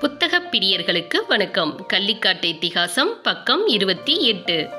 புத்தகப் பிரியர்களுக்கு வணக்கம். கள்ளிக்காட்டு இத்திகாசம் பக்கம் இருபத்தி எட்டு.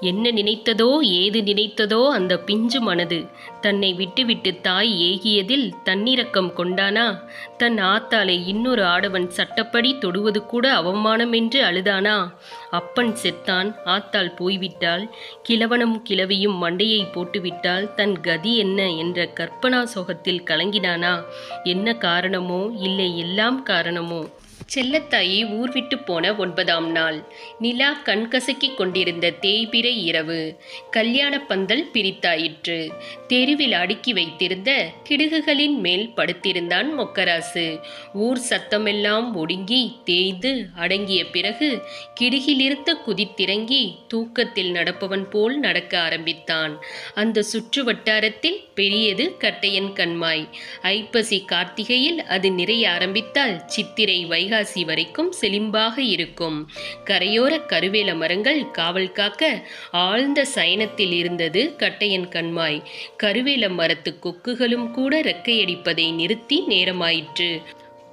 என்ன நினைத்ததோ ஏது நினைத்ததோ அந்த பிஞ்சு மனது. தன்னை விட்டுவிட்டு தாய் ஏகியதில் தன்னிரக்கம் கொண்டானா? தன் ஆத்தாளை இன்னொரு ஆடவன் சட்டப்படி தொடுவது கூட அவமானம் என்று அழுதானா? அப்பன் செத்தான் ஆத்தாள் போய்விட்டாள். கிழவனும் கிழவியும் மண்டையை போட்டுவிட்டால் தன் கதி என்ன என்ற கற்பனா சோகத்தில் கலங்கினானா? என்ன காரணமோ இல்லை எல்லாம் காரணமோ? செல்லத்தாயி ஊர் விட்டு போன ஒன்பதாம் நாள். நிலா கண்கசக்கிக் கொண்டிருந்த தேய்பிறை இரவு. கல்யாண பந்தல் பிரித்தாயிற்று. தெருவில் அடுக்கி வைத்திருந்த கிடுகுகளின் மேல் படுத்திருந்தான் மொக்கராசு. ஊர் சத்தமெல்லாம் ஒடுங்கி தேய்ந்து அடங்கிய பிறகு கிடுகிலிருந்து குதித்திறங்கி தூக்கத்தில் நடப்பவன் போல் நடக்க ஆரம்பித்தான். அந்த சுற்று வட்டாரத்தில் பெரியது கட்டையன் கண்மாய். ஐப்பசி கார்த்திகையில் அது நிறைய ஆரம்பித்தால் சித்திரை வைகா வைகாசி வரைக்கும் செழிம்பாக இருக்கும். கரையோர கருவேல மரங்கள் காவல் காக்க ஆழ்ந்த சயனத்தில் இருந்தது கட்டையன் கண்மாய். கருவேல மரத்து கொக்குகளும் கூட ரெக்கையடிப்பதை நிறுத்தி நேரமாயிற்று.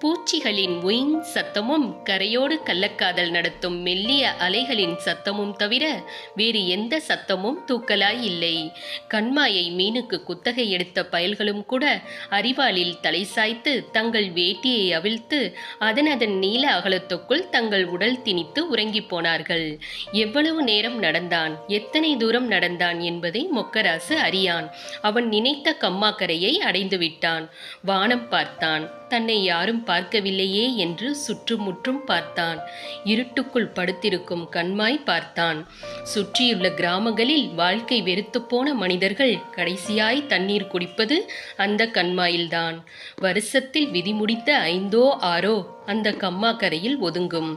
பூச்சிகளின் உயின் சத்தமும் கரையோடு கள்ளக்காதல் நடத்தும் மெல்லிய அலைகளின் சத்தமும் தவிர வேறு எந்த சத்தமும் தூக்கலாய் இல்லை கண்மாயை மீனுக்கு குத்தகை எடுத்த பயல்களும் கூட அறிவாளில் தலை சாய்த்து தங்கள் வேட்டியை அவிழ்த்து அதன் அதன் நீல அகலத்துக்குள் தங்கள் உடல் திணித்து உறங்கிப் போனார்கள். எவ்வளவு நேரம் நடந்தான்? எத்தனை தூரம் நடந்தான் என்பதை மொக்கராசு அறியான். அவன் நினைத்த கம்மாக்கரையை அடைந்து விட்டான் வானம் பார்த்தான். தன்னை யாரும் பார்க்கவில்லையே என்று சுற்றுமுற்றும் பார்த்தான். இருட்டுக்குள் படுத்திருக்கும் கண்மாய் பார்த்தான். சுற்றியுள்ள கிராமங்களில் வாழ்க்கை வெறுத்துப்போன மனிதர்கள் கடைசியாய் தண்ணீர் குடிப்பது அந்த கண்மாயில்தான். வருஷத்தில் விதி முடித்த ஐந்தோ ஆறோ அந்த கம்மாக்கரையில் ஒதுங்கும்.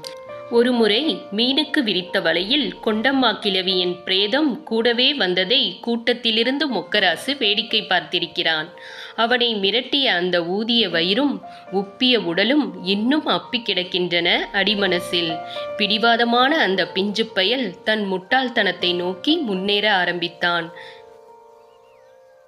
ஒருமுறை மீனுக்கு விரித்த வலையில் கொண்டம்மா கிழவியின் பிரேதம் கூடவே வந்ததை கூட்டத்திலிருந்து மொக்கராசு வேடிக்கை பார்த்திருக்கிறான். அவனை மிரட்டிய அந்த ஊதிய வயிறும் உப்பிய உடலும் இன்னும் அப்பி கிடக்கின்றன அடிமனசில். பிடிவாதமான அந்த பிஞ்சு பயல் தன் முட்டாள்தனத்தை நோக்கி முன்னேற ஆரம்பித்தான்.